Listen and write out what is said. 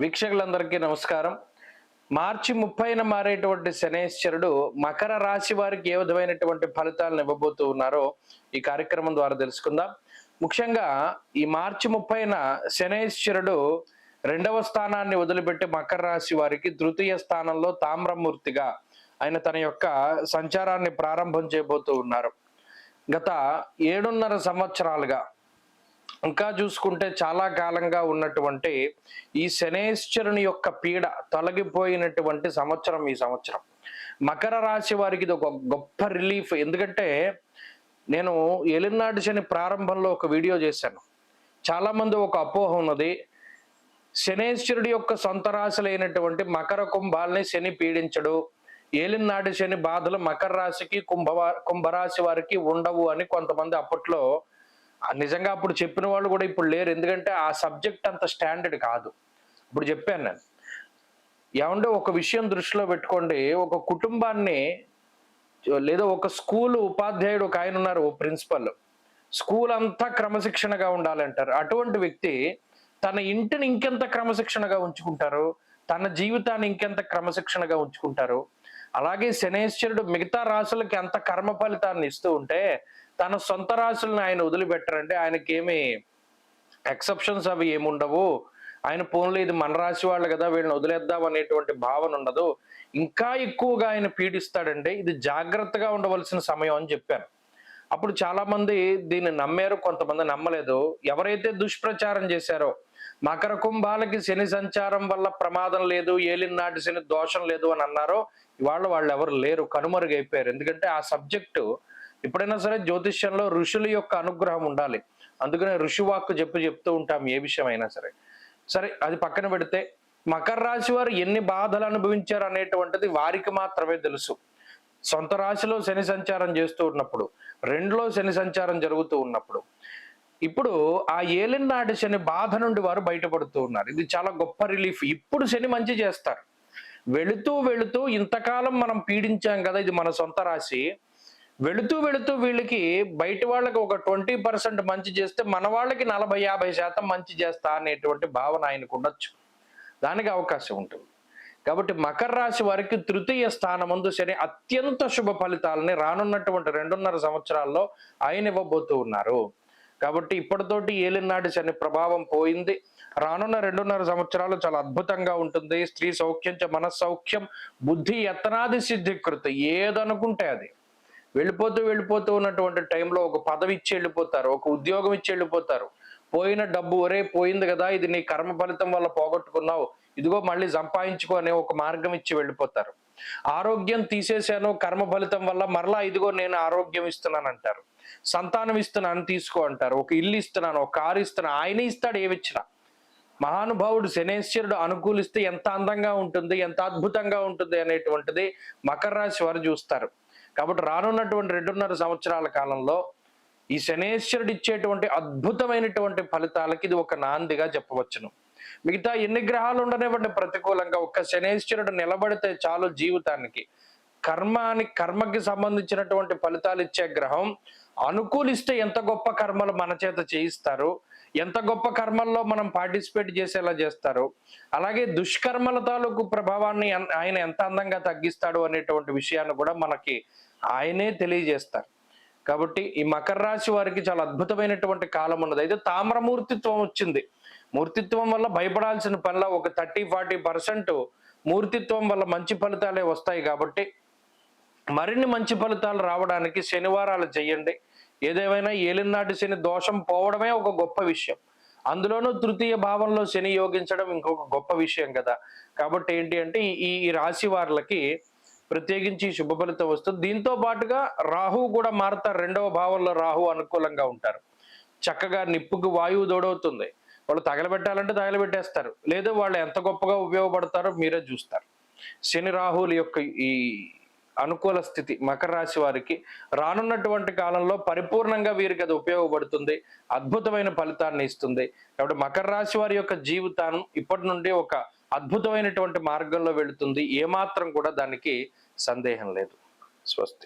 వీక్షకులందరికీ నమస్కారం. మార్చి ముప్పైన మారేటువంటి శనేశ్వరుడు మకర రాశి వారికి ఏ విధమైనటువంటి ఫలితాలను ఇవ్వబోతూ ఉన్నారో ఈ కార్యక్రమం ద్వారా తెలుసుకుందాం. ముఖ్యంగా ఈ మార్చి ముప్పైన శనేశ్వరుడు రెండవ స్థానాన్ని వదిలిపెట్టి మకర రాశి వారికి తృతీయ స్థానంలో తామ్రమూర్తిగా ఆయన తన యొక్క సంచారాన్ని ప్రారంభం చేయబోతూ ఉన్నారు. గత ఏడున్నర సంవత్సరాలుగా ఇంకా చూసుకుంటే చాలా కాలంగా ఉన్నటువంటి ఈ శనేశ్వరుని యొక్క పీడ తొలగిపోయినటువంటి సంవత్సరం ఈ సంవత్సరం. మకర రాశి వారికి ఇది ఒక గొప్ప రిలీఫ్. ఎందుకంటే నేను ఎలినాడు శని ప్రారంభంలో ఒక వీడియో చేశాను. చాలా మంది ఒక అపోహ ఉన్నది. శనేశ్వరుడి యొక్క సొంత రాశులైనటువంటి మకర కుంభాలని శని పీడించడు. ఏలినాటి శని బాధలు మకర రాశికి కుంభవా కుంభరాశి వారికి ఉండవు అని కొంతమంది అప్పట్లో నిజంగా అప్పుడు చెప్పిన వాళ్ళు కూడా ఇప్పుడు లేరు. ఎందుకంటే ఆ సబ్జెక్ట్ అంత స్టాండర్డ్ కాదు. ఇప్పుడు చెప్పాను నేను. ఏమంటే ఒక విషయం దృష్టిలో పెట్టుకోండి. ఒక కుటుంబాన్ని లేదా ఒక స్కూల్ ఉపాధ్యాయుడు ఒక ఆయన ఉన్నారు ఓ ప్రిన్సిపల్. స్కూల్ అంతా క్రమశిక్షణగా ఉండాలంటారు. అటువంటి వ్యక్తి తన ఇంటిని ఇంకెంత క్రమశిక్షణగా ఉంచుకుంటారు? తన జీవితాన్ని ఇంకెంత క్రమశిక్షణగా ఉంచుకుంటారు? అలాగే శనేశ్వరుడు మిగతా రాశులకి ఎంత కర్మ ఫలితాన్ని ఇస్తూ ఉంటే తన సొంత రాశులను ఆయన వదిలిపెట్టరంటే ఆయనకి ఏమి ఎక్సెప్షన్స్ అవి ఏముండవు. ఆయన పోన్లు ఇది మన రాశి వాళ్ళు కదా వీళ్ళని వదిలేద్దాం అనేటువంటి భావన ఉండదు. ఇంకా ఎక్కువగా ఆయన పీడిస్తాడంటే ఇది జాగ్రత్తగా ఉండవలసిన సమయం అని చెప్పాను అప్పుడు చాలా మంది దీన్ని నమ్మారు కొంతమంది నమ్మలేదు. ఎవరైతే దుష్ప్రచారం చేశారో మకర కుంభాలకి శని సంచారం వల్ల ప్రమాదం లేదు ఏలినాటి శని దోషం లేదు అని అన్నారో ఇవాళ వాళ్ళు ఎవరు లేరు కనుమరుగైపోయారు. ఎందుకంటే ఆ సబ్జెక్టు ఎప్పుడైనా సరే జ్యోతిష్యంలో ఋషుల యొక్క అనుగ్రహం ఉండాలి. అందుకనే ఋషివాక్కు చెప్పు చెప్తూ ఉంటాం ఏ విషయమైనా సరే. సరే అది పక్కన పెడితే మకర రాశి వారు ఎన్ని బాధలు అనుభవించారు అనేటువంటిది వారికి మాత్రమే తెలుసు. సొంత రాశిలో శని సంచారం చేస్తూ ఉన్నప్పుడు రెండులో శని సంచారం జరుగుతూ ఉన్నప్పుడు ఇప్పుడు ఆ ఏలినాటి శని బాధ నుండి వారు బయటపడుతూ ఉన్నారు. ఇది చాలా గొప్ప రిలీఫ్. ఇప్పుడు శని మంచి చేస్తారు. వెళుతూ వెళుతూ ఇంతకాలం మనం పీడించాం కదా ఇది మన సొంత రాశి. వెళుతూ వెళుతూ వీళ్ళకి బయట వాళ్ళకి ఒక ట్వంటీ పర్సెంట్ మంచి చేస్తే మన వాళ్ళకి నలభై యాభై శాతం మంచి చేస్తా అనేటువంటి భావన ఆయనకు ఉండొచ్చు. దానికి అవకాశం ఉంటుంది. కాబట్టి మకర రాశి వారికి తృతీయ స్థానమందు శని అత్యంత శుభ ఫలితాలని రానున్నటువంటి రెండున్నర సంవత్సరాల్లో ఆయన ఇవ్వబోతూ ఉన్నారు. కాబట్టి ఇప్పటితోటి ఏలినాటి శని ప్రభావం పోయింది. రానున్న రెండున్నర సంవత్సరాలు చాలా అద్భుతంగా ఉంటుంది. స్త్రీ సౌఖ్యం చ మనస్సౌఖ్యం బుద్ధి యత్నాది సిద్ధికృత ఏదనుకుంటే అది. వెళ్ళిపోతూ వెళ్ళిపోతూ ఉన్నటువంటి టైంలో ఒక పదవి ఇచ్చి వెళ్ళిపోతారు ఒక ఉద్యోగం ఇచ్చి వెళ్ళిపోతారు. పోయిన డబ్బు ఒరే పోయింది కదా ఇది నీ కర్మ ఫలితం వల్ల పోగొట్టుకున్నావు ఇదిగో మళ్ళీ సంపాదించుకో అనే ఒక మార్గం ఇచ్చి వెళ్ళిపోతారు. ఆరోగ్యం తీసేశాను కర్మ ఫలితం వల్ల మరలా ఇదిగో నేను ఆరోగ్యం ఇస్తున్నాను అంటారు సంతానం ఇస్తున్నాను తీసుకో అంటారు. ఒక ఇల్లు ఇస్తున్నాను ఒక కారు ఇస్తున్నాను ఆయన ఇస్తాడు ఏమిచ్చినా మహానుభావుడు శనేశ్వరుడు అనుకూలిస్తే ఎంత అందంగా ఉంటుంది ఎంత అద్భుతంగా ఉంటుంది అనేటువంటిది మకర రాశి వారు చూస్తారు. కాబట్టి రానున్నటువంటి రెండున్నర సంవత్సరాల కాలంలో ఈ శనేశ్వరుడు ఇచ్చేటువంటి అద్భుతమైనటువంటి ఫలితాలకి ఇది ఒక నాందిగా చెప్పవచ్చును. మిగతా ఎన్ని గ్రహాలు ఉండనివ్వండి ప్రతికూలంగా ఒక్క శనేశ్వరుడు నిలబడితే చాలు జీవితానికి. కర్మాని కర్మకి సంబంధించినటువంటి ఫలితాలు ఇచ్చే గ్రహం అనుకూలిస్తే ఎంత గొప్ప కర్మలు మన చేత చేయిస్తారు? ఎంత గొప్ప కర్మల్లో మనం పార్టిసిపేట్ చేసేలా చేస్తారు? అలాగే దుష్కర్మల తాలూకు ప్రభావాన్ని ఆయన ఎంత అందంగా తగ్గిస్తాడు అనేటువంటి విషయాన్ని కూడా మనకి ఆయనే తెలియజేస్తారు. కాబట్టి ఈ మకర రాశి వారికి చాలా అద్భుతమైనటువంటి కాలం ఉన్నది. అయితే తామ్రమూర్తిత్వం వచ్చింది. మూర్తిత్వం వల్ల భయపడాల్సిన పనిలో ఒక థర్టీ ఫార్టీ పర్సెంట్ మూర్తిత్వం వల్ల మంచి ఫలితాలే వస్తాయి కాబట్టి మరిన్ని మంచి ఫలితాలు రావడానికి శనివారాలు చేయండి. ఏదేమైనా ఏలినాటి శని దోషం పోవడమే ఒక గొప్ప విషయం. అందులోనూ తృతీయ భావంలో శని యోగించడం ఇంకొక గొప్ప విషయం కదా. కాబట్టి ఏంటి అంటే ఈ ఈ రాశి వార్లకి ప్రత్యేకించి శుభ ఫలితం వస్తుంది. దీంతో పాటుగా రాహు కూడా మారుతారు రెండవ భావంలో రాహు అనుకూలంగా ఉంటారు. చక్కగా నిప్పుకు వాయువు దోడవుతుంది వాళ్ళు తగలబెట్టాలంటే తగలబెట్టేస్తారు. లేదా వాళ్ళు ఎంత గొప్పగా ఉపయోగపడతారో మీరే చూస్తారు. శని రాహుల యొక్క ఈ అనుకూల స్థితి మకర రాశి వారికి రానున్నటువంటి కాలంలో పరిపూర్ణంగా వీరికి అది ఉపయోగపడుతుంది అద్భుతమైన ఫలితాన్ని ఇస్తుంది. కాబట్టి మకర రాశి వారి యొక్క జీవితాన్ని ఇప్పటి నుండి ఒక అద్భుతమైనటువంటి మార్గంలో వెళుతుంది ఏమాత్రం కూడా దానికి సందేహం లేదు. స్వస్తి.